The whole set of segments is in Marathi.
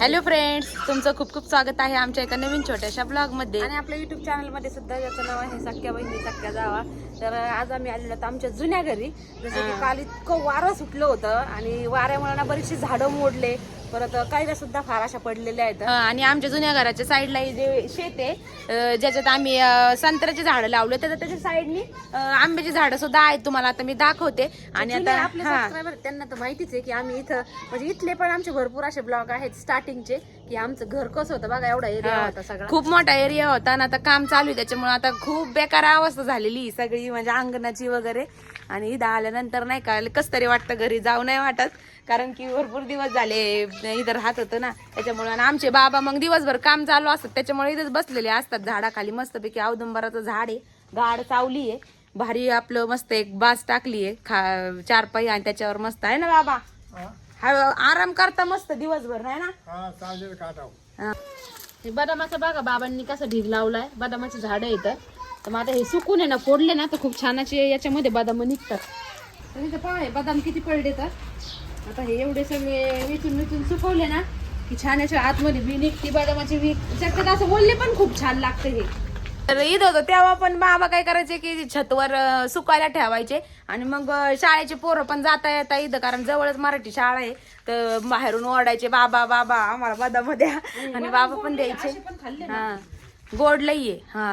हॅलो फ्रेंड्स तुमचं खूप खूप स्वागत आहे आमच्या एका नवीन छोट्याशा ब्लॉगमध्ये. आणि आपल्या युट्यूब चॅनलमध्ये सुद्धा ज्याचं नाव आहे सख्या बहिणी सख्या जावा. तर आज आम्ही आलेलो आहोत आमच्या जुन्या घरी. जसं की काल इतकं वारं सुटलं होतं आणि वाऱ्यामुळे ना बरीचशी झाडं मोडले. परत काही सुद्धा फार अशा पडलेल्या आहेत. आणि आमच्या जुन्या घराच्या साईडला जे शेत आहे ज्याच्यात आम्ही संत्र्याची झाडं लावले तर त्याच्या साईडनी आंब्याची झाडं सुद्धा आहेत तुम्हाला आता मी दाखवते. आणि आता आपले. सबस्क्रायबर त्यांना तर माहितीच आहे की आम्ही इथं म्हणजे इथले पण आमचे भरपूर असे ब्लॉग आहेत स्टार्टिंगचे की आमचं घर कसं होतं बघा एवढा एरिया होता सगळा. खूप मोठा एरिया होता आणि आता काम चालू आहे त्याच्यामुळे आता खूप बेकार अवस्था झालेली सगळी म्हणजे अंगणाची वगैरे. आणि इथं आल्यानंतर नाही का कस तरी वाटतं घरी जाऊ नाही वाटत कारण की भरपूर दिवस झाले इथं राहत होतं ना. त्याच्यामुळे आणि आमचे बाबा मग दिवसभर काम चालू असतात त्याच्यामुळे इथंच बसलेले असतात झाडाखाली. मस्तपैकी औदुंबराचं झाड आहे गाड चावली आहे. भारी आपलं मस्त एक बास टाकली आहे खा चार पाई आणि त्याच्यावर मस्त आहे ना बाबा? हा आराम करता मस्त दिवसभर नाही ना? हा चालेल काटाव हा. हे बदामाचं बघा बाबांनी कसं ढीग लावलाय. बदामाची झाडं येतं तर मग आता हे सुकून आहे ना फोडले ना तर खूप छान असे याच्यामध्ये बदाम निघतात. तर इथं पहा हे बदाम किती पडले तर आता हे एवढे सगळे वेचून वेचून सुकवले ना की छान याच्या आतमध्ये बी निघती बदामाची बी शक्यता असं बोलले पण खूप छान लागतं हे. तर ईद होतं. तेव्हा पण बाबा काय करायचे की छतवर सुकायला ठेवायचे. आणि मग शाळेचे पोरं पण जाता येता इथं. कारण जवळच मराठी शाळा आहे. तर बाहेरून ओरडायचे बाबा बाबा आम्हाला बदामध्ये आणि बाबा पण द्यायचे. हा. गोड लई आहे. हा.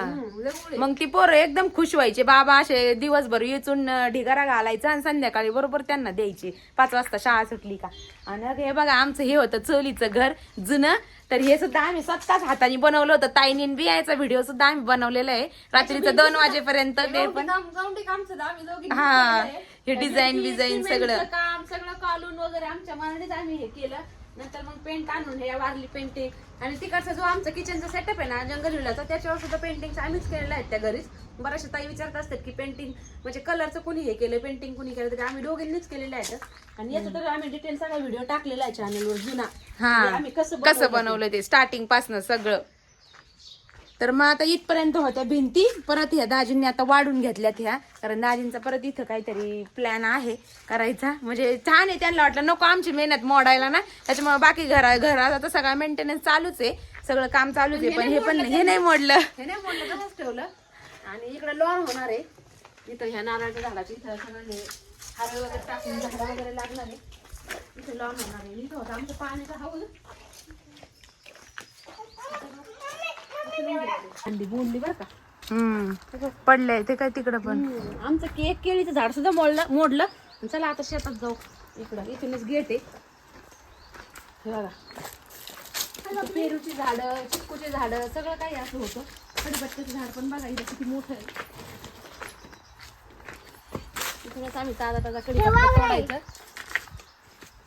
मग ती पोरं एकदम खुश व्हायचे. बाबा असे दिवसभर येचून ढिगारा घालायचा आणि संध्याकाळी बरोबर त्यांना द्यायचे. पाच वाजता शाळा सुटली का? आणि हे बघा आमचं हे होतं चोलीचं घर. जुनं तर हे सुद्धा आम्ही स्वतःच हाताने बनवलं होतं. ताईनीन बियाचा व्हिडिओ सुद्धा आम्ही बनवलेला आहे. रात्रीचं दोन वाजेपर्यंत ते पण हा हे डिझाईन बिझाईन सगळं. काम सगळं कालून वगैरे आमच्या मनानेच आम्ही हे केलं. नंतर मग पेंट आणून हे वारली पेंटिंग आणि तिकडचा जो आमचा किचनचा सेटअप आहे ना जंगल विलाचा त्याच्यावर सुद्धा पेंटिंग आम्हीच केलेल्या आहेत त्या घरीच. बऱ्याचशा ताई विचारत असतात की पेंटिंग म्हणजे कलरचं कुणी हे केलं पेंटिंग कुणी केलं तरी आम्ही दोघींनीच केलेलं आहे आणि याचा तर आम्ही डिटेल सगळा व्हिडिओ टाकलेला आहे चॅनलवर जुना. हा. म्हणजे आम्ही कसं कसं बनवलं ते. स्टार्टिंग पासन सगळं. तर मग आता इथपर्यंत होत्या भिंती. परत ह्या दाजींनी आता वाढून घेतल्यात ह्या. कारण दाजींचा परत इथं काहीतरी प्लॅन आहे करायचा. म्हणजे छान आहे त्यांना वाटलं. नको आमची मेहनत मोडायला ना. त्याच्यामुळे बाकी घरा घरात आता सगळा मेंटेनन्स चालूच आहे. सगळं काम चालूच आहे. पण हे पण हे नाही मोडलं. हे नाही तसंच ठेवलं. आणि इकडे लॉन होणार आहे. इथं ह्या नारळाच्या झाडाची इथं सगळं हे हार वगैरे टाकून झाडं वगैरे लागणार आहे. इथे लॉन होणार आहे. इथं होतं. आमचं पाण्याचा हाऊस. बोलली बरं का हम्म पडलंय ते काय तिकडं पण. आमचं केक केळीचं झाड सुद्धा मोडलं मोडलं. चला आता शेतात जाऊ. इकडं इथूनच गेट आहे. हे बघा. पेरूची झाडं चिक्कूची झाडं सगळं काही असं होतं. कडीपत्त्याचं झाड पण बघा इथं किती मोठं आहे. इथूनच आम्ही ताजा ताजा कडीपत्ता तोडायचं.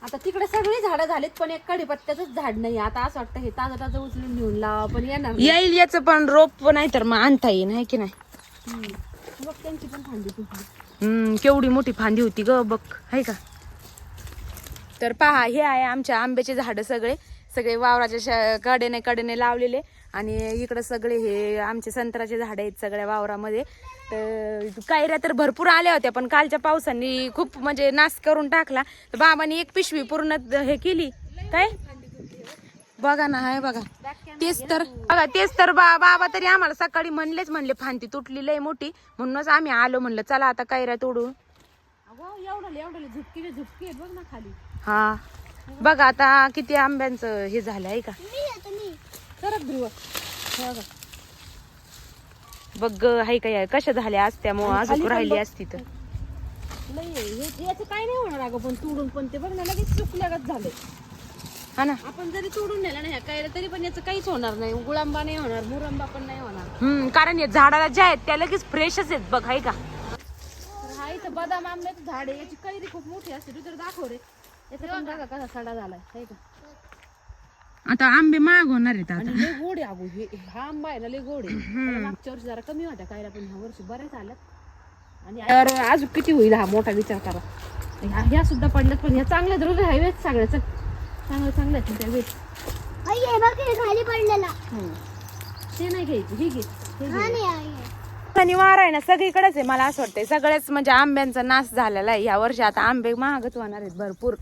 आता तिकडे सगळी झाडं झालीत पण एक कडीपत्त्याचंच झाड नाही. आता असं वाटतं हे ताजा ताजा उचलून घेऊन लावा पण येणार नाही. येईल याचं पण रोप नाही तर मग आणता येईल आहे की नाही? हम्म. बघ त्यांची पण फांदी तुटली हम्म केवढी मोठी फांदी होती ग बघ आहे का? तर पहा हे आहे आमच्या आंब्याचे झाडं सगळे. सगळे वावराच्या कडेने कडेने लावलेले. आणि इकडं सगळे हे आमचे संत्र्याचे झाडं आहेत सगळ्या वावरामध्ये. तर कायऱ्या तर भरपूर आल्या होत्या पण कालच्या पावसाने खूप म्हणजे नाश करून टाकला. तर बाबांनी एक पिशवी पूर्ण हे केली. काय? बघा ना हाय बघा. तेच तर बघा तेच तर बा बाबा तरी आम्हाला सकाळी म्हणलेच म्हणले फांती तुटली लय मोठी. म्हणूनच आम्ही आलो म्हणलं चला आता कायऱ्या तोडू अगं एवढं एवढं झुपकी झुपकी आहे बघ ना खाली. हा. बघा आता किती आंब्यांचं हे झालं आहे का सरक ध्रुव. हे बघा. बघ ग, हाय का या कशा झाल्या असत्या मग आणि अजून खाली पण राहिली बघ. असती तर. आहे. हे- याचं काय नाही होणार अगं पण तोडून पण ते बघ ना लगेच सुकल्यागत झाले. हा ना. आपण जरी तोडून नेलं ना ह्या कायला तरी पण याचं काहीच होणार नाही. गुळांबा नाही होणार मुरंबा पण नाही होणार. हम्म कारण या झाडाला ज्या आहेत त्या लगेच फ्रेशच आहेत बघ हाय का? तर हा इथं बदाम आंब्याचं झाड आहे याची कैरी खूप मोठी असते तू तर दाखव रे. याचा पण बघा कसा सडा झालाय हाय का? आता आंबे महाग होणार आहेत आणि लय गोड आहे अगो हे हा आंबा आहे ना लय गोड आहे. त्याला मागच्या वर्षी जरा कमी होत्या कायला पण ह्या वर्षी बऱ्याच आल्यात. आणि तर अजून किती होईल हा मोठा विचार करा. ह्या ह्या सुद्धा पडल्यात पण ह्या चांगल्या रोज हायवेच सगळ्याच. चांगलं चांगल्या आहेत त्या वेच खाली पडलेला. ते नाही घ्यायचं हे घे. हे घे. आणि वार आहे. ना सगळीकडेच आहे मला असं वाटतंय. सगळ्याच म्हणजे आंब्यांचा नाश झालेला आहे. या वर्षी आता आंबे महागच होणार आहेत भरपूर.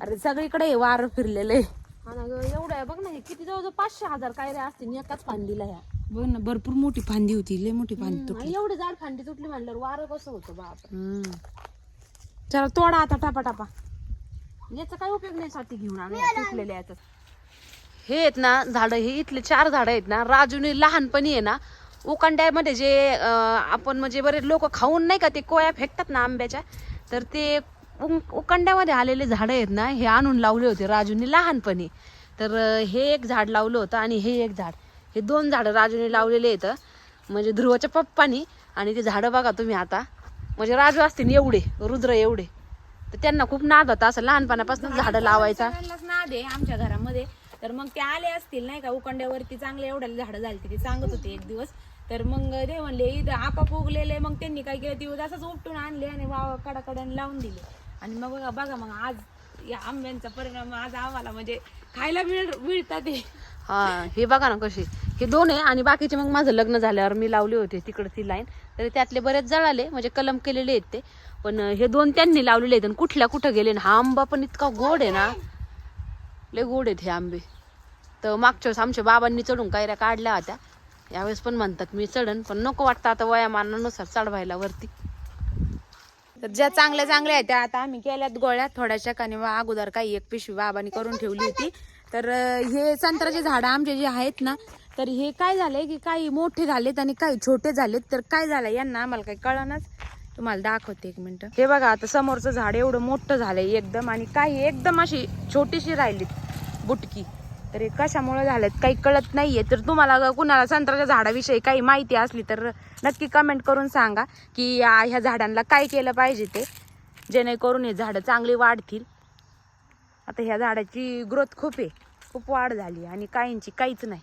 अरे सगळीकडे हे वार फिरलेलं आहे. हा ना गं, एवढं आहे बघ ना हे किती जवळजवळ पाचशे हजार कायऱ्या असतील एकाच फांदीला ह्या. बघ ना भरपूर मोठी फांदी होती लय मोठी फांदी हम्म, आणि एवढी जाड फांदी तुटली म्हणल्यावर वारं कसं होतं बाप. हम्म. चला तोडा आता टापा टापा याचा काय उपयोग नाही साठी घेऊन आम्ही तुटलेल्या याचा. हे आहेत ना झाडं हे इथले चार झाडं आहेत ना राजूने लहानपणी आहे ना उकांड्यामध्ये जे अं, आपण म्हणजे बरेच लोक खाऊन नाही का ते कोया फेकतात ना आंब्याच्या तर ते उकांड्यामध्ये आलेले झाडं आहेत ना हे आणून लावले होते राजूने लहानपणी. तर हे एक झाड लावलं होतं आणि हे एक झाड. हे दोन झाडं राजूने लावलेले आहेत म्हणजे ध्रुवाच्या पप्पानी. आणि ते झाडं बघा तुम्ही आता. म्हणजे राजू असतील एवढे रुद्र एवढे. तर त्यांना खूप नाद होता असं लहानपणापासून झाडं लावायचा. नाद आहे आमच्या घरामध्ये. तर मग ते आले असतील नाही का उकंड्यावरती चांगले एवढ्या झाडं झाली ते सांगत होते एक दिवस. तर मग ते म्हणले इथं आपाप उगलेले. मग त्यांनी काय केलं दिवस असंच उपटून आणले आणि वाव कडाकड्याने लावून दिले. आणि मग बघा बघा मग आज या आंब्यांचा परिणाम आज आम्हाला म्हणजे खायला मिळ मिळतात हे. हा हे बघा ना कशी. हे दोन आहे आणि बाकीचे मग माझं लग्न झाल्यावर मी लावले होते ती लाईन. तर त्यातले बरेच जळाले म्हणजे कलम केलेले आहेत ते. पण हे दोन त्यांनी लावलेले आहेत आणि कुठल्या कुठं गेले आणि हा आंबा पण इतका गोड आहे ना. लय गोड आहेत हे आंबे. तर मागच्या वेळेस आमच्या बाबांनी चढून कायऱ्या काढल्या होत्या. यावेळेस पण म्हणतात मी चढन पण नको वाटतं आता वयामानानुसार चढवायला वरती. तर ज्या चांगल्या चांगल्या आहेत त्या आता आम्ही केल्यात गोळ्या थोड्याशा आणि मग अगोदर काही एक पिशवी बाबांनी करून ठेवली होती. तर हे संत्र्याचे झाडं आमचे जे आहेत ना तर हे काय झालंय की काही मोठे झालेत आणि काही छोटे झालेत. तर काय झालंय यांना आम्हाला काही कळनाच. तुम्हाला दाखवते एक मिनटं. हे बघा आता समोरचं झाड एवढं मोठं झालंय एकदम आणि काही एकदम अशी छोटीशी राहिलीत बुटकी. तर हे कशामुळे झालेत? काही कळत नाहीये. तर तुम्हाला कुणाला संत्र्याच्या झाडाविषयी काही माहिती असली तर नक्की कमेंट करून सांगा की ह्या झाडांना काय केलं पाहिजे ते? जेणेकरून हे झाडं चांगली वाढतील. आता ह्या झाडाची ग्रोथ खूप आहे. खूप वाढ झाली आणि काहींची काहीच नाही.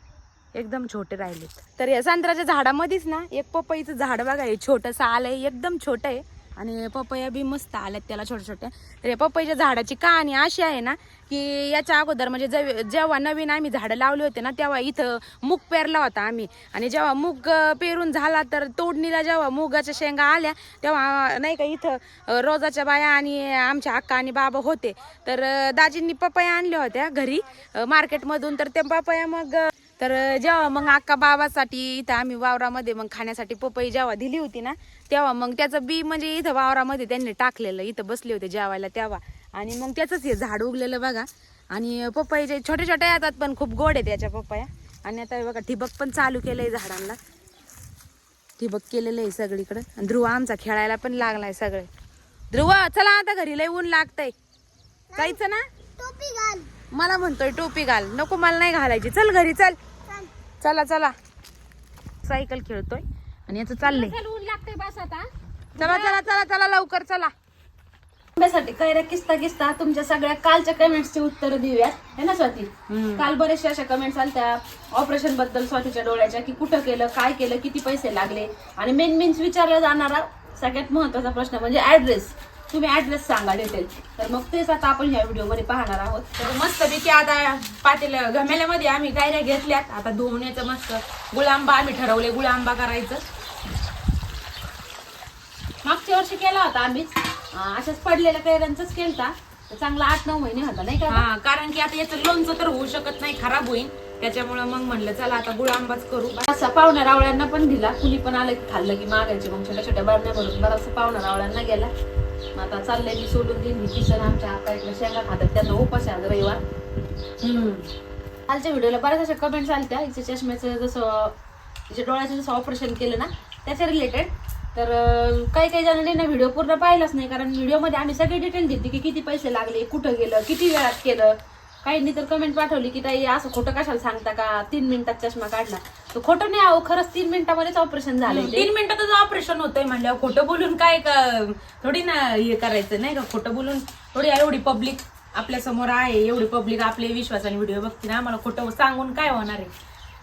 एकदम छोटे राहिलेत. तर या संत्र्याच्या झाडामध्येच ना एक पपईचं झाड बघा हे छोटंसं आलंय. एकदम छोटं आहे. आणि पपया बी मस्त आल्यात त्याला छोट्या छोट्या. तर या पपईच्या झाडाची कहाणी अशी आहे ना की याच्या अगोदर म्हणजे जेव- जेव्हा नवीन आम्ही झाडं लावले होते ना तेव्हा इथं मूग पेरला होता आम्ही. आणि जेव्हा मूग पेरून झाला तर तोडणीला जेव्हा मुगाच्या शेंगा आल्या तेव्हा नाही का इथं रोजाच्या बाया आणि आमच्या अक्का आणि बाबा होते. तर दाजींनी पपया आणल्या होत्या घरी मार्केटमधून. तर त्या पपया मग तर जेव्हा मग अक्का बाबासाठी इथं आम्ही वावरामध्ये मग खाण्यासाठी पपई जेव्हा दिली होती ना तेव्हा मग त्याचं बी म्हणजे इथं वावरामध्ये त्यांनी टाकलेलं इथं बसले होते जेवायला तेव्हा. आणि मग त्याचंच हे झाड उगलेलं बघा. आणि पपईचे छोटे छोटे येतात पण खूप गोड आहेत याच्या पपया. आणि आता हे बघा ठिबक पण चालू केलंय झाडांना. ठिबक केलेलं आहे सगळीकडे. आणि ध्रुव आमचा खेळायला पण लागलाय सगळे. ध्रुव चला आता घरी लय ऊन लागतंय. जायचं ना? टोपी घाल. मला म्हणतोय टोपी घाल. नको मला नाही घालायची. चल घरी चल. चल. चला चला. सायकल खेळतोय. आणि याचं चाललंय. चल बस आता. चला चला चला चला लवकर चला. आंब्यासाठी कैऱ्या किस्ता किस्ता तुमच्या सगळ्या कालच्या कमेंट्सची उत्तर देऊयात. है ना स्वाती? काल बरेचशा अशा कमेंट्स आलत्या. ऑपरेशनबद्दल स्वातीच्या डोळ्याच्या की कुठं केलं काय केलं किती पैसे लागले. आणि मेन मेन्स विचारला जाणारा सगळ्यात महत्त्वाचा प्रश्न म्हणजे ऍड्रेस तुम्ही ऍड्रेस सांगा डिटेल तर मग तेच आता आपण ह्या व्हिडिओमध्ये पाहणार आहोत. तर मस्त पैकी आता पातेल घमेल्यामध्ये आम्ही गायऱ्या घेतल्यात. आता धुवण्याचं मस्त. गुळांबा आम्ही ठरवले गुळांबा करायचं. मागच्या वर्षी केला होता आम्हीच अं, अशाच पडलेल्या कैऱ्यांचाच केलता. तर चांगला आठ नऊ महिने होता नाही का? हा कारण की आता याचं लोणचं तर होऊ शकत नाही खराब होईल त्याच्यामुळे मग म्हणलं चला आता गुळ आंबाच करू. असा पाहुण्या रावळ्यांना पण दिला. कुणी पण आलं की खाल्लं की मागायचे मग छोट्या छोट्या बारण्या भरून. बराचसा पाहुण्या रावळ्यांना गेला. मग आता चाललंय मी सोडून देईन मी किसन आमच्या आता इकडे शेंगा खातात. त्यांना उपास आहे आज रविवार. कालच्या व्हिडिओला बऱ्याच अशा कमेंट्स आल्या हिच्या चष्म्याचं जसं तिच्या डोळ्याचं जसं ऑपरेशन केलं ना त्याच्या रिलेटेड तर काही काही जणांनी ना व्हिडिओ पूर्ण पाहिलाच नाही कारण व्हिडिओमध्ये आम्ही सगळी डिटेल दिली की किती पैसे लागले कुठं गेलं किती वेळात केलं. काहींनी तर कमेंट पाठवली की ताई असं खोटं कशाला सांगता का? तीन मिनिटात चष्मा काढला. तर खोटं नाही आहो खरंच तीन मिनिटामध्येच ऑपरेशन झालं तीन मिनिटातच ऑपरेशन होतंय म्हणल्यावर खोटं बोलून काय का थोडी ना हे करायचं नाही का? खोटं बोलून थोडी एवढी पब्लिक आपल्यासमोर आहे एवढी पब्लिक आपले विश्वासाने व्हिडिओ बघते ना आम्हाला खोटं सांगून काय होणार आहे?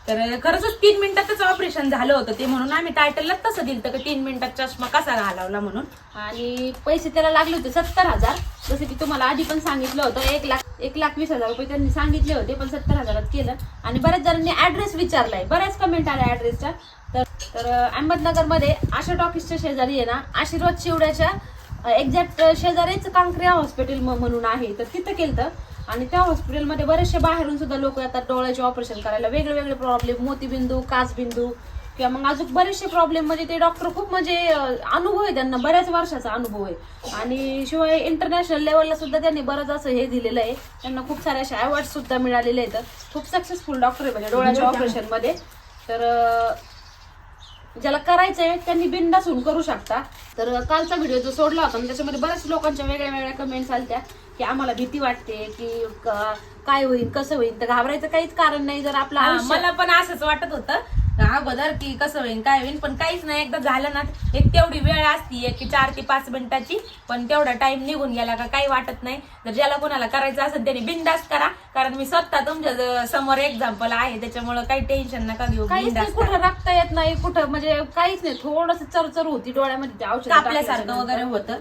तर खरंच तीन मिनिटातच ऑपरेशन झालं होतं ते म्हणून आम्ही टायटलला तसं दिलं की तीन मिनिटात चष्मा कसा घालावला म्हणून. आणि पैसे त्याला लागले होते सत्तर हजार. जसं की तुम्हाला आधी पण सांगितलं होतं एक लाख एक लाख वीस हजार रुपये त्यांनी सांगितले होते पण सत्तर हजारात केलं. आणि बऱ्याच जणांनी ऍड्रेस विचारलाय. बऱ्याच कमेंट आल्या ॲड्रेसच्या तर तर अहमदनगरमध्ये आशा टॉकीजच्या शेजारी आहे ना आशीर्वाद शिवड्याच्या एक्झॅक्ट शेजारीच कांक्रिया हॉस्पिटल म्हणून आहे. तर तिथं केलं आणि त्या हॉस्पिटलमध्ये बरेचसे बाहेरून सुद्धा लोक येतात डोळ्याचे ऑपरेशन करायला. वेगळे वेगळे प्रॉब्लेम मोतीबिंदू काचबिंदू किंवा मग अजून बरेचसे प्रॉब्लेम म्हणजे ते डॉक्टर खूप म्हणजे अनुभव आहे त्यांना. बऱ्याच वर्षाचा अनुभव आहे. आणि शिवाय इंटरनॅशनल लेवलला सुद्धा त्यांनी बरंच असं हे दिलेलं आहे. त्यांना खूप सारे असे अवॉर्ड सुद्धा मिळालेले आहेत. खूप सक्सेसफुल डॉक्टर आहे म्हणजे डोळ्याच्या ऑपरेशनमध्ये. तर ज्याला करायचंय त्यांनी बिंदास होऊन करू शकता. तर कालचा व्हिडिओ जो सोडला होता ना, त्याच्यामध्ये बऱ्याच लोकांच्या वेगळ्या वेगळ्या कमेंट्स आल्या की आम्हाला भीती वाटते की काय होईल कसं होईल तर घाबरायचं काहीच कारण नाही. जर आपला मला पण असंच वाटत होतं. अगोदर की कसं होईल काय होईल पण काहीच नाही. एकदा झालं ना एक तेवढी वेळ असती एक की चार ते पाच मिनिटाची पण तेवढा टाइम निघून गेला का काही वाटत नाही. जर ज्याला कोणाला करायचं असेल त्यांनी बिंदास करा. कारण मी स्वतः तुमच्यासमोर एक्झाम्पल आहे त्याच्यामुळे काही टेन्शन नका घेऊ काहीच बिनधास्त नाही कुठं रक्ता येत नाही कुठं म्हणजे काहीच नाही थोडस चरचर होती डोळ्यामध्ये ते औषध आपल्यासारखं वगैरे होतं.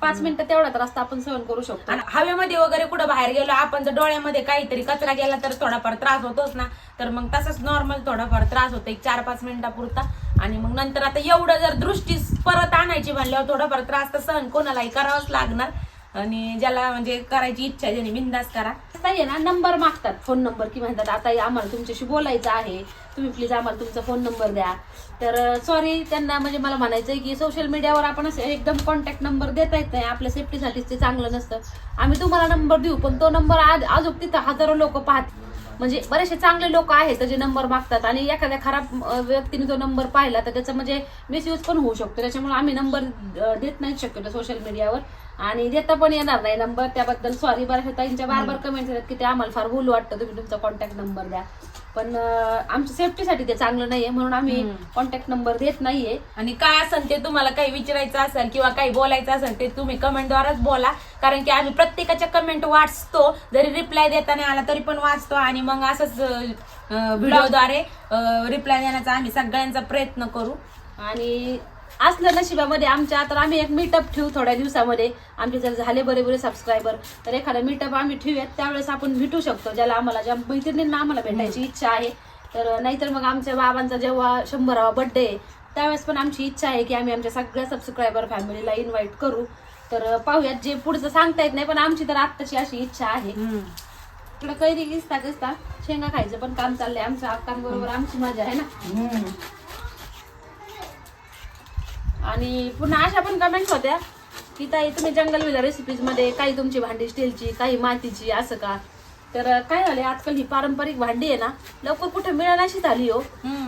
पाच मिनिटं तेवढा तर रस्ता आपण सहन करू शकतो. आणि हवेमध्ये वगैरे कुठं बाहेर गेलो आपण जर डोळ्यामध्ये काहीतरी कचरा गेला तर थोडाफार त्रास होतोच ना. तर मग तसंच नॉर्मल थोडाफार त्रास होतो एक चार पाच मिनिटापुरता. आणि मग नंतर आता एवढं जर दृष्टी परत आणायची म्हणल्यावर थोडाफार त्रास तर सहन कोणालाही करावाच लागणार. आणि ज्याला म्हणजे करायची इच्छा आहे, ज्याने बिंदास करा. ताई आहे ना नंबर मागतात. फोन नंबर की म्हणतात आता आम्हाला तुमच्याशी बोलायचं आहे. तुम्ही प्लीज आम्हाला तुमचा फोन नंबर द्या. तर सॉरी त्यांना म्हणजे मला म्हणायचंय की सोशल मीडियावर आपण असं एकदम कॉन्टॅक्ट नंबर देता येत नाही. आपल्या सेफ्टीसाठीच ते चांगलं नसतं. आम्ही तुम्हाला नंबर देऊ पण तो नंबर आज अजून तिथं हजारो लोक पाहतील म्हणजे बरेचसे चांगले लोक आहेत जे नंबर मागतात आणि एखाद्या खराब व्यक्तीने तो नंबर पाहिला तर त्याचा म्हणजे मिसयूज पण होऊ शकतो. त्याच्यामुळे आम्ही नंबर देत नाही शक्यतो सोशल मीडियावर आणि देता पण येणार नाही नंबर त्याबद्दल. सॉरी बऱ्याचशा ताईंच्या बार बार कमेंट येतात की ते आम्हाला फार बोलू वाटतं. तुम्ही तुमचा कॉन्टॅक्ट नंबर द्या. पण आमच्या सेफ्टीसाठी ते चांगलं नाहीये म्हणून आम्ही कॉन्टॅक्ट नंबर देत नाहीये. आणि काय असेल ते तुम्हाला काही विचारायचं असेल किंवा काही बोलायचं असेल ते तुम्ही कमेंटद्वारेच बोला. कारण की आम्ही प्रत्येकाच्या कमेंट वाचतो. जरी रिप्लाय देता नाही आला तरी पण वाचतो आणि मग असंच व्हिडिओद्वारे रिप्लाय देण्याचा आम्ही सगळ्यांचा प्रयत्न करू. आणि असलं नशिबामध्ये आमच्या तर आम्ही एक मीटअप ठेवू थोड्या दिवसामध्ये. आमचे जर झाले बरे बरे सबस्क्रायबर तर एखादा मीटअप आम्ही ठेवूयात. त्यावेळेस आपण भेटू शकतो ज्याला आम्हाला ज्या मैत्रिणींना आम्हाला भेटायची इच्छा आहे. तर नाहीतर मग आमच्या बाबांचा जेव्हा शंभरावा बर्थडे त्यावेळेस पण आमची इच्छा आहे की आम्ही आमच्या सगळ्या सबस्क्रायबर फॅमिलीला इन्व्हाइट करू. तर पाहूयात जे पुढचं सांगता येत नाही पण आमची तर आत्ताची अशी इच्छा आहे. इकडं कैरी दिसता दिसता शेंगा खायचं पण काम चाललंय. आमच्या अक्कांबरोबर आमची मजा आहे ना. आणि पुन्हा अशा पण कमेंट्स होत्या की ताई तुम्ही जंगल विला रेसिपीजमध्ये काही तुमची भांडी स्टीलची काही मातीची असं का? तर काय झालंय आजकाल ही पारंपरिक भांडी आहे ना लवकर कुठे मिळण्याशी झाली हो.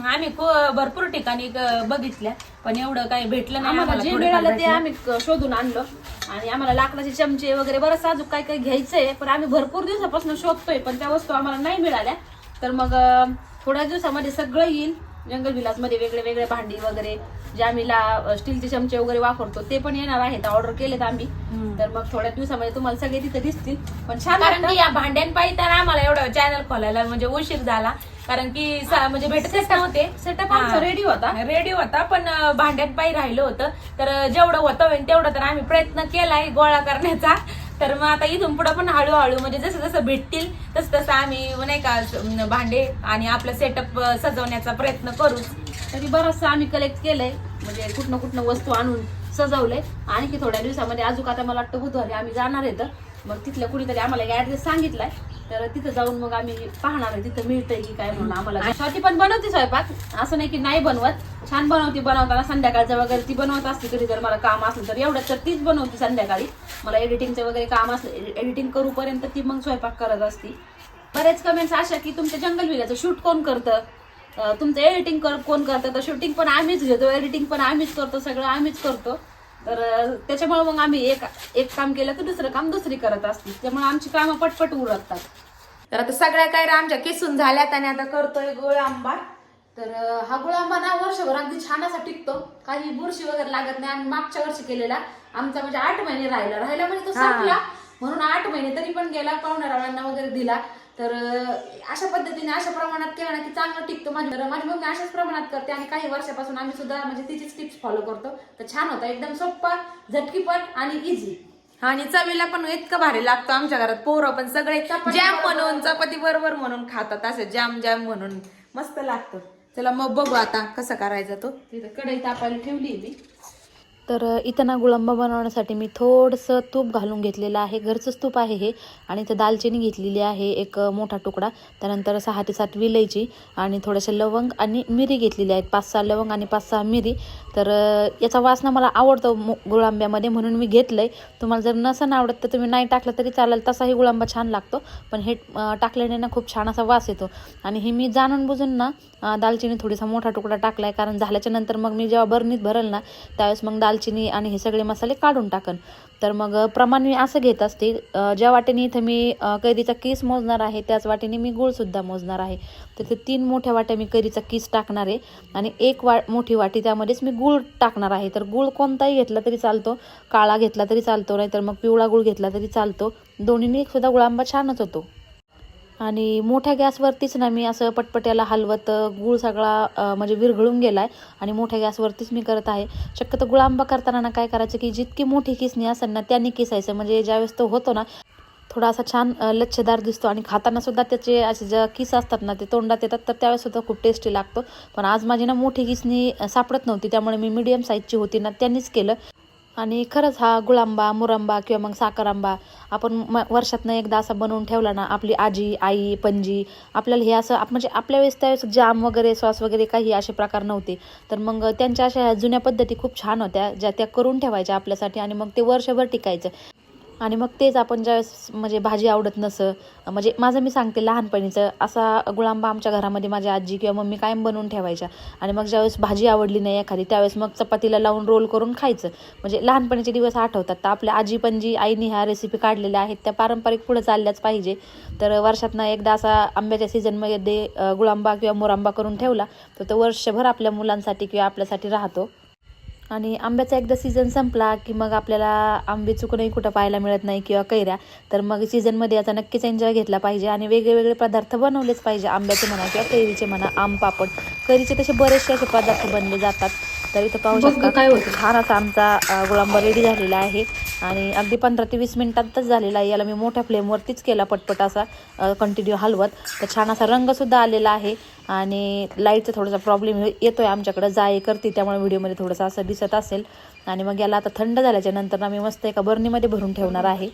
आम्ही भरपूर ठिकाणी बघितल्या पण एवढं काही भेटलं नाही. आम्हाला जे मिळालं ते. आम्ही शोधून आणलं. आणि आम्हाला लाकडाचे चमचे वगैरे बरंच अजून काही काही घ्यायचंय पण आम्ही भरपूर दिवसापासून शोधतोय पण त्या वस्तू आम्हाला नाही मिळाल्या. तर मग थोड्या दिवसामध्ये सगळं येईल. जंगल विलासमध्ये वेगळे वेगळे भांडी वगैरे जे आम्ही स्टीलचे चमचे वगैरे वापरतो ते पण येणार आहेत. ऑर्डर केलेत आम्ही. तर मग थोड्या दिवसामध्ये तुम्हाला सगळे तिथे दिसतील. पण छान कारण. की या भांड्यांपायी तर आम्हाला एवढं चॅनल खोलायला म्हणजे उशीर झाला. कारण की म्हणजे भेटतच नव्हते. सेटअप आमचा रेडी होता. रेडी होता पण भांड्यांपायी राहिलं होतं. तर जेवढं होतं होईल तेवढं तर आम्ही प्रयत्न केलाय गोळा करण्याचा. तर मग आता इथून पुढे पण हळूहळू म्हणजे जसं जसं भेटतील तसं तसं आम्ही नाही का भांडे आणि आपलं सेटअप सजवण्याचा प्रयत्न करू तरी बरंचसं आम्ही कलेक्ट केलंय. म्हणजे कुठनं कुठनं वस्तू आणून सजवलंय. आणि की थोड्या दिवसामध्ये अजून आता मला वाटतं बुधवारी आम्ही जाणार आहे तर मग तिथल्या कुणीतरी आम्हाला एक ऍड्रेस सांगितलाय. तर तिथं जाऊन मग आम्ही पाहणार आहे तिथं मिळतंय की काय म्हणून आम्हाला. स्वाती पण बनवते स्वयंपाक. असं नाही की नाही बनवत. छान बनवते बनवताना संध्याकाळचं वगैरे ती बनवत असते कधी जर मला काम असलं तर एवढं तर तीच बनवते संध्याकाळी. मला एडिटिंगचं वगैरे काम असलं एडिटिंग करूपर्यंत ती मग स्वयंपाक करत असते. बरेच कमेंट्स अशा की तुमच्या जंगल विल्याचं शूट कोण करतं? तुमचं एडिटिंग कर कोण करतं? तर शूटिंग पण आम्हीच घेतो एडिटिंग पण आम्हीच करतो सगळं आम्हीच करतो. तर त्याच्यामुळे मग आम्ही एक एक काम केलं तर दुसरं काम दुसरी करत असते. त्यामुळे आमची कामं पटपट उरकतात. तर आता सगळ्या काय आमच्या किसून झाल्यात आणि आता करतोय गोळ आंबा. तर हा गुळांबा ना वर्षभर अगदी छान असा टिकतो. काही बुरशी वगैरे लागत नाही. आम्ही मागच्या वर्षी केलेला. आमचा म्हणजे आठ महिने राहिला. राहिला म्हणजे तो संपला. म्हणून आठ महिने तरी पण गेला पाहुण्यारावांना वगैरे दिला. तर अशा पद्धतीने अशा प्रमाणात केला ना की चांगला टिकतो माझी तर माझी मम्मी अशाच प्रमाणात करते आणि काही वर्षापासून आम्ही सुद्धा म्हणजे तिचीच टिप्स फॉलो करतो. तर छान होता. एकदम सोप्पा झटकीपट आणि इझी आणि चवीला पण इतकं भारी लागतं आमच्या घरात. पोरं पण सगळे चपाती जॅम बरोबर. म्हणून चपाती बरोबर म्हणून खातात. असं जॅम जॅम म्हणून. मस्त लागतं. चला मग बघू आता कसं करायचं तो. तिथं कढई तापायला ठेवली मी. तर इथं ना गुळंबा बनवण्यासाठी मी थोडंसं तूप घालून घेतलेलं आहे. घरचंच तूप आहे हे. आणि इथं दालचिनी घेतलेली आहे एक मोठा तुकडा. त्यानंतर सहा ते सात विलायची आणि थोड्याशा लवंग आणि मिरी घेतलेली आहेत. पाच सहा लवंग आणि पाच सहा मिरी. तर याचा वासना मला आवडतो मु- गुळांब्यामध्ये म्हणून मी घेतलं आहे तुम्हाला जर नसन आवडत तर तुम्ही नाही टाकलं तरी चालेल तसाही गुळांबा छान लागतो. पण हे टाकल्याने ना खूप छान असा वास येतो. आणि हे मी जाणून बुजून ना दालचिनी थोडीसा मोठा तुकडा टाकला आहे कारण झाल्याच्यानंतर मग मी जेव्हा बरणीत भरल ना त्यावेळेस मग दालचिनी आणि हे सगळे मसाले काढून टाकन. तर मग प्रमाण मी असं घेत असते ज्या वाटेने इथं मी कैरीचा किस मोजणार आहे त्याच वाटेने मी गुळसुद्धा मोजणार आहे. तर ते तीन मोठ्या वाट्या मी कैरीचा किस टाकणार आहे आणि एक वा मोठी वाटी त्यामध्येच मी गूळ टाकणार आहे. तर गूळ कोणताही घेतला तरी चालतो काळा घेतला तरी चालतो नाहीतर मग पिवळा गूळ घेतला तरी चालतो. दोन्हीने सुद्धा गुळांबा छानच होतो. आणि मोठ्या गॅसवरतीच ना मी असं पटपट्याला हलवत गूळ सगळा म्हणजे विरघळून गेला आहे आणि मोठ्या गॅसवरतीच मी करत आहे. शक्यतो गुळांबा करताना ना काय करायचं की जितकी मोठी किसणी असेल ना त्यांनी किसायचं. म्हणजे ज्यावेळेस तो होतो ना थोडा असा छान लच्छदार लच्छेदार दिसतो. आणि खाताना सुद्धा त्याचे असे ज्या किस असतात ना ते तोंडात येतात तर त्यावेळेस सुद्धा खूप टेस्टी लागतो. पण आज माझी ना मोठी किसणी सापडत नव्हती. त्यामुळे मी मीडियम साईजची होती ना त्यांनीच केलं. आणि खरंच हा गुळांबा मुरंबा किंवा मग साखर आंबा आपण म वर्षातनं एकदा असा बनवून ठेवला ना आपली आजी आई पणजी आपल्याला हे असं आप- म्हणजे आपल्या वेळेस त्यावेळेस जाम वगैरे सॉस वगैरे काही असे प्रकार नव्हते. तर मग त्यांच्या अशा जुन्या पद्धती खूप छान होत्या ज्या त्या करून ठेवायच्या आपल्यासाठी आणि मग ते वर्षभर टिकायचं. आणि मग तेच आपण ज्यावेळेस म्हणजे भाजी आवडत नसं म्हणजे माझं मी सांगते लहानपणीचं असा गुळांबा आमच्या घरामध्ये माझी आजी किंवा मम्मी कायम बनवून ठेवायच्या. आणि मग ज्यावेळेस भाजी आवडली नाही एखादी त्यावेळेस मग चपातीला लावून रोल करून खायचं. म्हणजे लहानपणीचे दिवस आठवतात. तर आपल्या आजी पण जी आईने ह्या रेसिपी काढलेल्या आहेत त्या पारंपरिक पुढे चालल्याच पाहिजे. तर वर्षातनं एकदा असा आंब्याच्या सीझनमध्ये गुळांबा किंवा मोरांबा करून ठेवला तर तो वर्षभर आपल्या मुलांसाठी किंवा आपल्यासाठी राहतो. आणि आंब्याचा एकदा सीझन संपला की मग आपल्याला आंबे चुकूनही कुठं पाहायला मिळत नाही किंवा कैऱ्या तर मग सीझनमध्ये याचा नक्कीच एन्जॉय घेतला पाहिजे आणि वेगवेगळे पदार्थ बनवलेच पाहिजे आंब्याचे म्हणा किंवा कैरीचे म्हणा आम पापड. कैरीचे तसे बरेचसे असे पदार्थ बनले जातात. तर इथं पाहू शकता. काय होतं. छान असा आमचा गुळांबा रेडी झालेला आहे. आणि अगदी पंधरा ते वीस मिनिटातच झालेला आहे. याला मी मोठ्या फ्लेमवरतीच केला पटपट असा कंटिन्यू हलवत. तर छान असा रंगसुद्धा आलेला आहे. आणि लाईटचा थोडासा प्रॉब्लेम येतोय आमच्याकडं. जाय करते त्यामुळे व्हिडिओमध्ये थोडंसं असं दिसत असेल. आणि मग याला आता थंड झाल्याच्यानंतर आम्ही मस्त एका बर्नीमध्ये भरून ठेवणार आहे.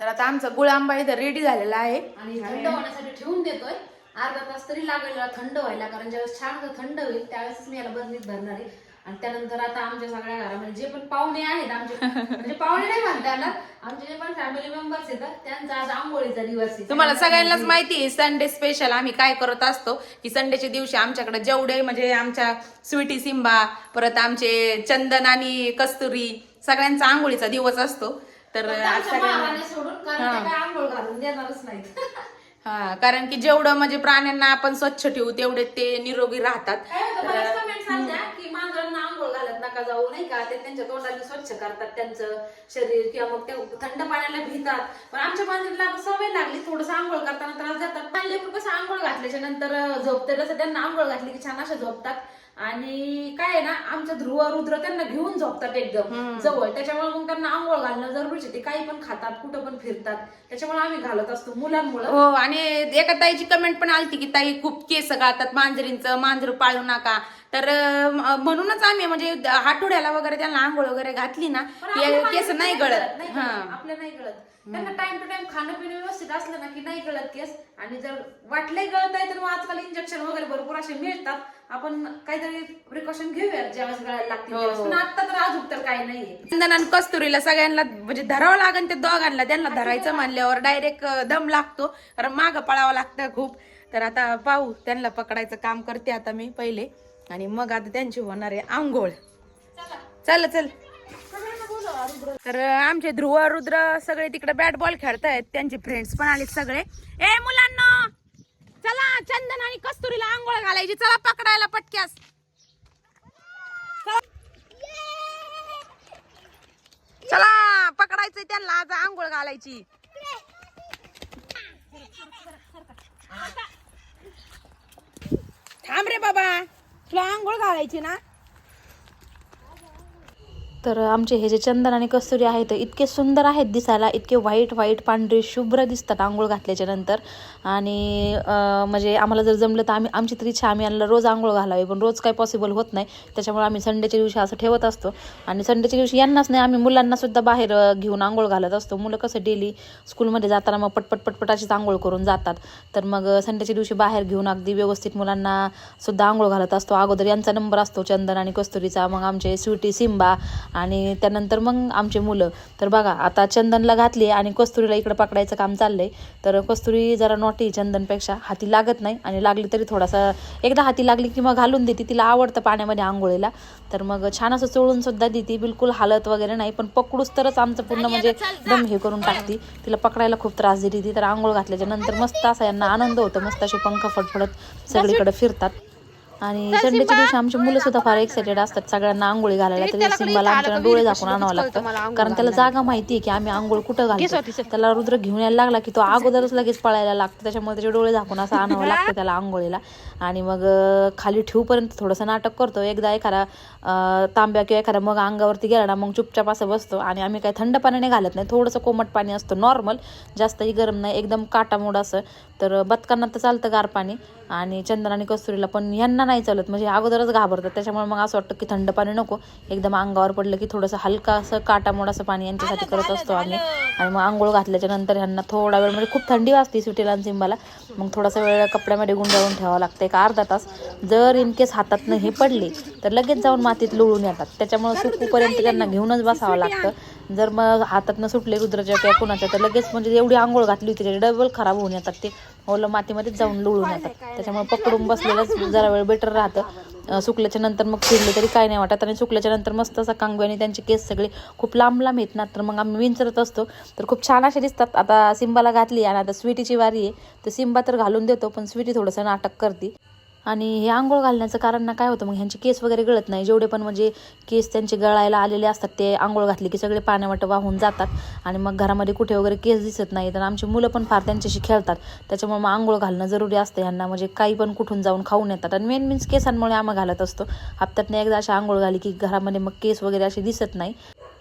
तर आता आमचा गुळ आंबा इथं रेडी झालेला आहे. आणि थंड होण्यासाठी ठेवून देतोय. अर्धा तास तरी लागेल थंड व्हायला. कारण ज्यावेळेस छान थंड होईल त्यावेळेस मी याला बरणीत भरणार आहे. आणि त्यानंतर आता आमच्या सगळ्या घरामध्ये जे पण पाहुणे आहेत आमचे म्हणजे पाहुणे नाही म्हणता येणार आमचे जे पण फॅमिली मेंबर्स येतात त्यांचा आज आंघोळीचा दिवस आहे. तुम्हाला सगळ्यांनाच माहिती आहे संडे स्पेशल आम्ही काय करत असतो की संडेच्या दिवशी आमच्याकडे जेवढे म्हणजे आमच्या स्वीटी सिंबा परत आमचे चंदन आणि कस्तुरी सगळ्यांचा आंघोळीचा दिवस असतो. तर आज सगळ्यांना सोडून आंघोळ घालून देणारच नाहीत. हा कारण की जेवढं म्हणजे प्राण्यांना आपण स्वच्छ ठेवू तेवढे ते निरोगी राहतात. काय होतं बऱ्याच कमेंट्स आलत्या की मांजरांना आंघोळ घालत नका जाऊ नाही का? ते त्यांच्या तोंडाने स्वच्छ करतात त्यांचं शरीर किंवा मग ते थंड पाण्याला भितात. पण आमच्या मांजरीला सवय लागली थोडस आंघोळ करताना त्रास देतात. पण लेकरू कसं आंघोळ घातल्याच्या नंतर झोपते. तसं त्यांना आंघोळ घातली की छान अशा झोपतात. आणि काय आहे ना आमच्या ध्रुव रुद्र त्यांना घेऊन झोपतात एकदम. जवळ. त्याच्यामुळे मग त्यांना आंघोळ घालणं जरुरीच ते काही पण खातात कुठं पण फिरतात. त्याच्यामुळे आम्ही घालत असतो मुलांमुळे. हो आणि एका ताईची कमेंट पण आलती की ताई खूप केस गाळतात. मांजरींचं मांजर पाळू नका. तर म्हणूनच आम्ही म्हणजे हाटोड्याला वगैरे त्यांना आंघोळ वगैरे घातली ना केस नाही गळत. नाही हा. आपल्या नाही गळत. त्यांना टाइम टू टाइम खाणं पिणं व्यवस्थित असलं ना की नाही गळत केस. आणि जर वाटले गळत आहे तर मग आजकाल इंजेक्शन वगैरे भरपूर असे मिळतात. आपण काहीतरी प्रिकॉशन घेऊया ज्यावेळेस गळायला लागतील हो. पण आता तर अजून तर काही चंदन आणि कस्तुरीला सगळ्यांना म्हणजे धरावं लागेल ते दोघांना. त्यांना धरायचं म्हणल्यावर डायरेक्ट दम लागतो. कारण मागं पळावं लागतं खूप. तर आता पाहू त्यांना पकडायचं काम करते आता मी पहिले. आणि मग आता त्यांची होणार आहे आंघोळ. चल चल. तर आमचे ध्रुव रुद्र सगळे तिकडे बॅट बॉल खेळतायत. त्यांचे फ्रेंड्स पण आलेत सगळे. ए मुलांना! चला चंदन आणि कस्तुरीला आंघोळ घालायची. चला पकडायला पटक्यास. चला पकडायचंय त्यांना. आज आंघोळ घालायची. थांब रे बाबा. तुला आंघोळ घालायची ना? तर आमचे हे जे चंदन आणि कस्तुरी आहेत इतके सुंदर आहेत दिसायला इतके व्हाईट व्हाईट पांढरे शुभ्र दिसतात आंघोळ घातल्याच्या नंतर. आणि म्हणजे आम्हाला जर जमलं तर आम्ही आमची तरी इच्छा आम्ही यांना रोज आंघोळ घालावी पण रोज काही पॉसिबल होत नाही. त्याच्यामुळे आम्ही संडेच्या दिवशी असं ठेवत असतो. आणि संडेच्या दिवशी यांनाच नाही आम्ही मुलांना सुद्धा बाहेर घेऊन आंघोळ घालत असतो. मुलं कसं डेली स्कूलमध्ये जाताना मग पटपट पटपटाचीच आंघोळ करून जातात. तर मग संडेच्या दिवशी बाहेर घेऊन अगदी व्यवस्थित मुलांना सुद्धा आंघोळ घालत असतो. अगोदर यांचा नंबर असतो चंदन आणि कस्तुरीचा मग आमचे स्वीटी सिंबा आणि त्यानंतर मग आमचे मुलं. तर बघा आता चंदनला घातली आणि कस्तुरीला इकडे पकडायचं काम चाललंय. तर कस्तुरी जरा नॉट चंदनपेक्षा हाती लागत नाही आणि लागली तरी थोडासा एकदा हाती लागली की मग घालून देते तिला आवडतं पाण्यामध्ये आंघोळीला. तर मग छान असं चोळून सुद्धा देते बिलकुल हालत वगैरे नाही पण पकडूच तरच आमचं पूर्ण म्हणजे दम हे करून टाकते. तिला पकडायला खूप त्रास देते ती तर आंघोळ घातल्याच्या नंतर मस्त असा यांना आनंद होतो मस्त असे पंख फडफडत सगळीकडे फिरतात. आणि संडेच्या दिवशी आमची मुलं सुद्धा फार एक्साइटेड असतात. सगळ्यांना आंघोळी घालायला. तरी सिंबाला आमच्या डोळे झाकून आणावं लागतं. कारण त्याला जागा माहिती आहे की आम्ही आंघोळ कुठं घालतो त्याला रुद्र घेऊन यायला लागला की तो अगोदरच लगेच पळायला लागतो. त्याच्यामुळे त्याचे डोळे झाकून असं आणावं लागतं त्याला आंघोळीला. आणि मग खाली ठेवूपर्यंत थोडंसं नाटक करतो. एकदा एखादा तांब्या किंवा एखादा मग अंगावरती गेला ना मग चुपचाप असं बसतो. आणि आम्ही काही थंड पाण्याने घालत नाही. थोडंसं कोमट पाणी असतं नॉर्मल. जास्तही गरम नाही. एकदम काटामोड असं. तर बदकांना तर चालतं गार पाणी. आणि चंदन आणि कस्तुरीला पण यांना नाही चालत. म्हणजे अगोदरच घाबरतात. त्याच्यामुळे मग असं वाटतं की थंड पाणी नको. एकदम अंगावर पडलं की थोडंसं हलका असं काटामोड असं पाणी यांच्यासाठी करत असतो आम्ही. आणि मग आंघोळ घातल्याच्या नंतर ह्यांना थोडा वेळ म्हणजे खूप थंडी वाजते सुटीला आणि सिंबाला. मग थोडासा वेळ कपड्यामध्ये गुंडाळून ठेवावं लागतं. एक अर्धा तास जर इन केस हातातनं हे पडले तर लगेच जाऊन मातीत लोळून येतात. त्याच्यामुळे सुकूपर्यंत त्यांना घेऊनच बसावं लागतं. जर मग हातातनं सुटले रुद्राच्या किंवा कुणाच्या तर लगेच म्हणजे एवढी आंघोळ घातली होती त्याचे डबल खराब होऊन येतात ते. हो, ओलं मातीमध्येच जाऊन लुळून येतात त्याच्यामुळे पकडून बसलेलंच जरा वेळ बेटर राहतं. सुकल्याच्या नंतर मग फिरले तरी काय नाही वाटत. आणि सुकल्याच्या नंतर मस्त असा कांगवी आणि त्यांचे केस सगळे खूप लांब लांब येत ना तर मग आम्ही विंचरत असतो. तर खूप छान असे दिसतात. आता सिंबाला घातली आणि आता स्वीटीची वारी आहे. तर सिंबा तर घालून देतो पण स्वीटी थोडंसं नाटक करते. आणि हे आंघोळ घालण्याचं कारण ना काय होतं मग ह्यांचे केस वगैरे गळत नाही. जेवढे पण म्हणजे केस त्यांचे गळायला आलेले असतात ते आंघोळ घातले की सगळे पाण्यावाट वाहून जातात. आणि मग घरामध्ये कुठे वगैरे केस दिसत नाही तर आमची मुलं पण फार त्यांच्याशी खेळतात. त्याच्यामुळे मग आंघोळ घालणं जरुरी असतं ह्यांना म्हणजे काही पण कुठून जाऊन खाऊन येतात. आणि मेन मीन्स केसांमुळे आम्ही घालत असतो. हप्त्यातनं एकदा अशी आंघोळ घाली की घरामध्ये मग केस वगैरे असे दिसत नाही.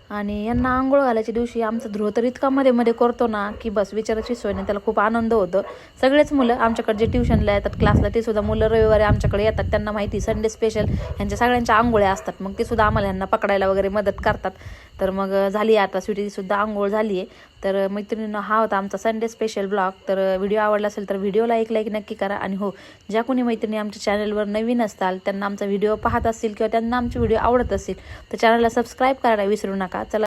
आणि यांना आंघोळ घालायच्या दिवशी आमचा ध्रुव तर इतका मध्ये मध्ये करतो ना की बस विचाराची सोय नाही त्याला खूप आनंद होतो. सगळेच मुलं आमच्याकडे जे ट्युशनला येतात क्लासला ते सुद्धा मुलं रविवारी आमच्याकडे येतात. त्यांना माहिती संडे स्पेशल ह्यांच्या सगळ्यांच्या आंघोळ्या असतात. मग ते सुद्धा आम्हाला ह्यांना पकडायला वगैरे मदत करतात. तर मग झाली आता स्वीटीसुद्धा आंघोळ झाली आहे तर मैत्रिणीनं हा होता आमचा संडे स्पेशल ब्लॉग तर व्हिडिओ आवडला असेल तर व्हिडिओला एक लाईक नक्की करा. आणि हो ज्या कोणी मैत्रिणी आमच्या चॅनलवर नवीन असताल त्यांना आमचा व्हिडिओ पाहत असतील किंवा त्यांना आमचे व्हिडिओ आवडत असतील तर चॅनलला सबस्क्राईब करायला विसरू नका. चला.